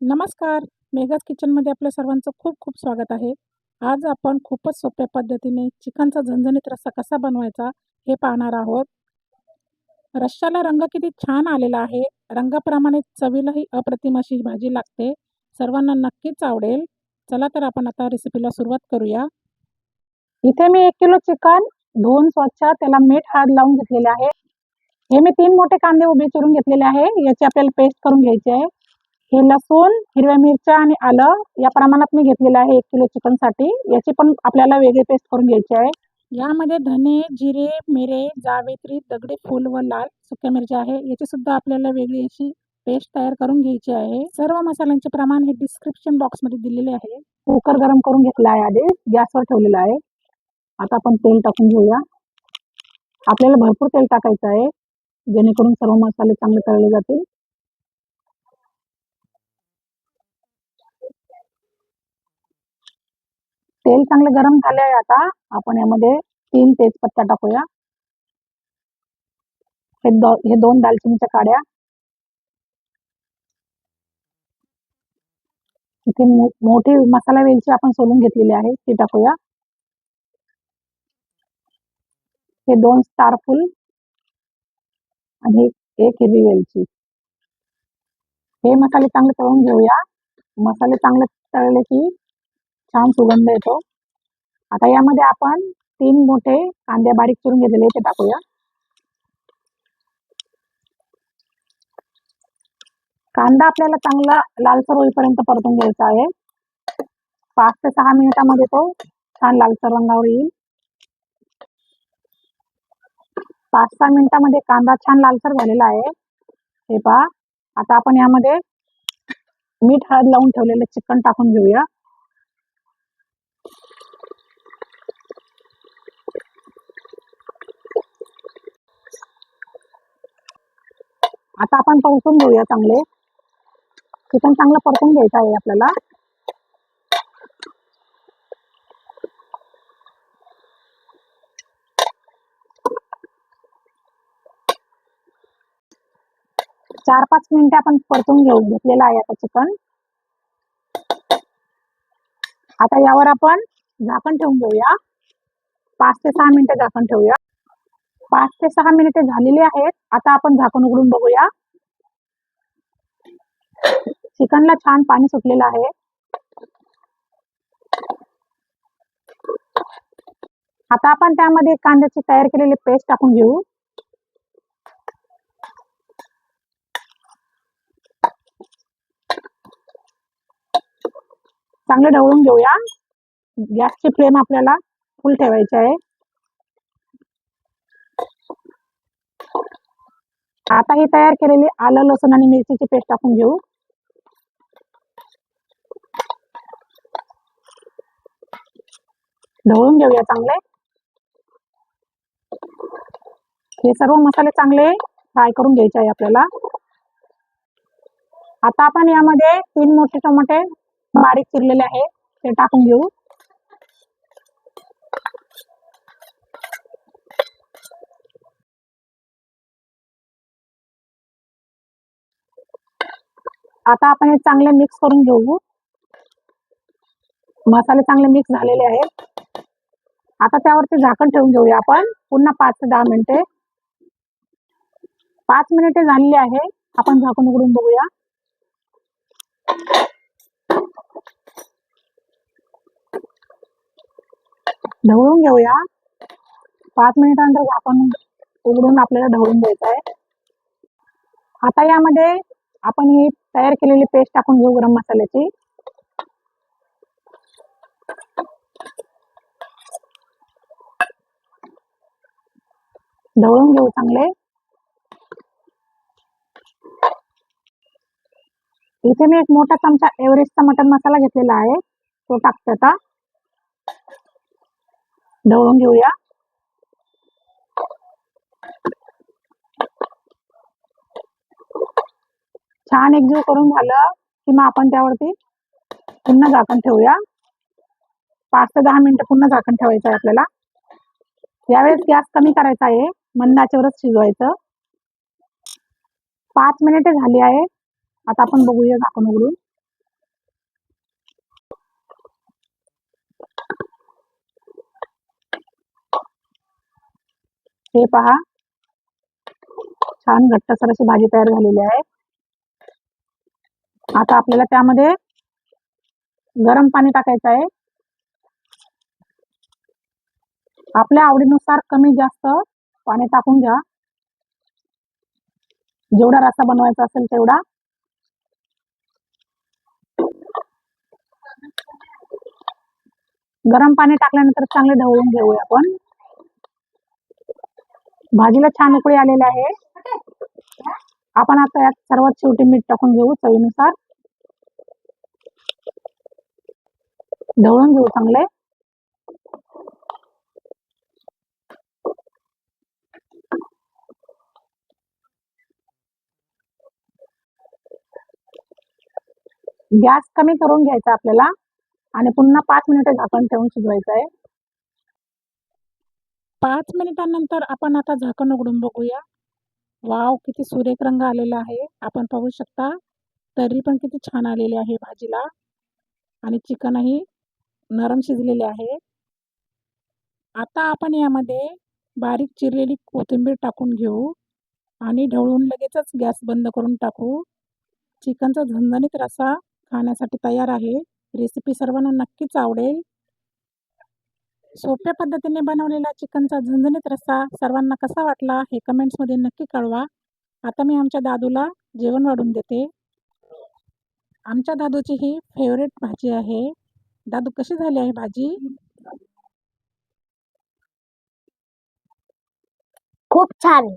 नमस्कार. मेघाज किचनमध्ये आपल्या सर्वांचं खूप खूप स्वागत आहे. आज आपण खूपच सोप्या पद्धतीने चिकनचा झणझणीत रस्सा कसा बनवायचा हे पाहणार आहोत. रश्श्याला रंग किती छान आलेला आहे. रंगाप्रमाणे चवीलाही अप्रतिम अशी भाजी लागते. सर्वांना नक्कीच आवडेल. चला तर आपण आता रेसिपीला सुरुवात करूया. इथे मी एक किलो चिकन धुवून स्वच्छ त्याला मीठ हळद लावून घेतलेले आहे. हे मी तीन मोठे कांदे उभे चिरून घेतलेले आहे. याची आपल्याला पेस्ट करून घ्यायची आहे. हे लसूण हिरव्या मिरच्या आणि आलं या प्रमाणात मी घेतलेलं आहे एक किलो चिकनसाठी याची पण आपल्याला वेगळी पेस्ट करून घ्यायची आहे. यामध्ये धने जिरे मिरे जावेत्री दगडी फूल व लाल सुक्या मिरच्या आहे. याची सुद्धा आपल्याला वेगळी अशी पेस्ट तयार करून घ्यायची आहे. सर्व मसाल्यांचे प्रमाण हे डिस्क्रिप्शन बॉक्समध्ये दिलेले आहे. कुकर गरम करून घेतला आहे आधी. गॅसवर ठेवलेला आहे. आता आपण तेल टाकून घेऊया. आपल्याला भरपूर तेल टाकायचं आहे. जेणेकरून सर्व मसाले चांगले तळले जातील. तेल चांगलं गरम झालंय आहे आता. आपण यामध्ये तीन तेजपत्ता टाकूया. हे दो हे दोन दालचिनीच्या काड्या. इथे मोठी मसाला वेलची आपण सोलून घेतलेली आहे ती टाकूया. हे दोन स्टार फुल आणि एक हिरवी वेलची. हे मसाले चांगले तळून घेऊया. मसाले चांगले तळले की छान सुगंध येतो. आता यामध्ये आपण तीन मोठे कांदे बारीक चिरून घेतलेले ते टाकूया. कांदा आपल्याला चांगला लालसर होईपर्यंत परतून घ्यायचा आहे. पाच ते सहा मिनिटामध्ये तो छान लालसर रंगावर येईल. पाच सहा मिनिटामध्ये कांदा छान लालसर झालेला आहे. हे पहा. आता आपण यामध्ये मीठ हळद लावून ठेवलेलं चिकन टाकून घेऊया. आता आपण परतून घेऊया चांगले. चिकन चांगलं परतून घ्यायचं आहे आपल्याला. चार पाच मिनिटे आपण परतून घेऊ. घेतलेलं आहे आता चिकन. आता यावर आपण झाकण ठेवून घेऊया. पाच ते सहा मिनिटं झाकण ठेवूया. पाच ते सहा मिनिटे झालेली आहेत. आता आपण झाकण उघडून बघूया. चिकनला छान पाणी सुटलेलं आहे. आता आपण त्यामध्ये कांद्याची तयार केलेली पेस्ट टाकून घेऊ. चांगले ढवळून घेऊया. गॅसची फ्लेम आपल्याला फुल ठेवायची आहे. आता ही तयार केलेली आलं लसूण आणि मिरचीची पेस्ट टाकून घेऊ. ढवळून घेऊया चांगले. हे सर्व मसाले चांगले फ्राय करून घ्यायचे आहे आपल्याला. आता आपण यामध्ये तीन मोठे टमाटे बारीक चिरलेले आहे ते टाकून घेऊ. आता आपण हे चांगले मिक्स करून घेऊ. मसाले चांगले मिक्स झालेले आहेत. आता त्यावरती झाकण ठेवून घेऊया आपण. पुन्हा पाच ते दहा मिनिटे. पाच मिनिटे झालेली आहे. आपण झाकण उघडून बघूया. ढवळून घेऊया. पाच मिनिटानंतर झाकण उघडून आपल्याला ढवळून द्यायचं आहे. आता यामध्ये आपण ही तयार केलेली पेस्ट टाकून घेऊ गरम मसाल्याची. ढवळून घेऊ चांगले. इथे मी एक मोठा चमचा एव्हरेस्टचा मटन मसाला घेतलेला आहे. तो टाकते आता. ढवळून घेऊया. छान एकजीव करून झालं की मग आपण त्यावरती पुन्हा झाकण ठेवूया. पाच ते दहा मिनिटं पुन्हा झाकण ठेवायचं आहे आपल्याला. यावेळेस गॅस कमी करायचा आहे. मंदाच्यावरच शिजवायचं. पाच मिनिटे झाली आहे. आता आपण बघूया झाकण उघडून. हे पहा. छान घट्टसर अशी भाजी तयार झालेली आहे. आता आपल्याला त्यामध्ये गरम पाणी टाकायचं आहे. आपल्या आवडीनुसार कमी जास्त पाणी टाकून घ्या. जेवढा रस्सा बनवायचा असेल तेवढा. गरम पाणी टाकल्यानंतर चांगले ढवळून घेऊया आपण. भाजीला छान उकळी आलेली आहे. आपण आता यात सर्वात शेवटी मीठ टाकून घेऊ चवीनुसार. ढवळून घेऊ चांगले. गॅस कमी करून घ्यायचा आपल्याला. आणि पुन्हा पाच मिनिटं झाकण ठेवून शिजवायचं आहे. पाच मिनिटांनंतर आपण आता झाकण उघडून बघूया. वाव किती सुरेख रंग आलेला आहे. आपण पाहू शकता तरी पण किती छान आलेली आहे भाजीला. आणि चिकनही नरम शिजलेले आहे. आता आपण यामध्ये बारीक चिरलेली कोथिंबीर टाकून घेऊ आणि ढवळून लगेचच गॅस बंद करून टाकू. चिकनचा झणझणीत रसा खाण्यासाठी तयार आहे. रेसिपी सर्वांना नक्कीच आवडेल. सोप्या पद्धतीने बनवलेला चिकनचा झणझणीत रस्सा सर्वांना कसा वाटला हे कमेंट्समध्ये नक्की कळवा. आता मी आमच्या दादूला जेवण वाढून देते. आमच्या दादूची ही फेवरेट भाजी आहे. दादू कशी झाली आहे भाजी? खूप छान.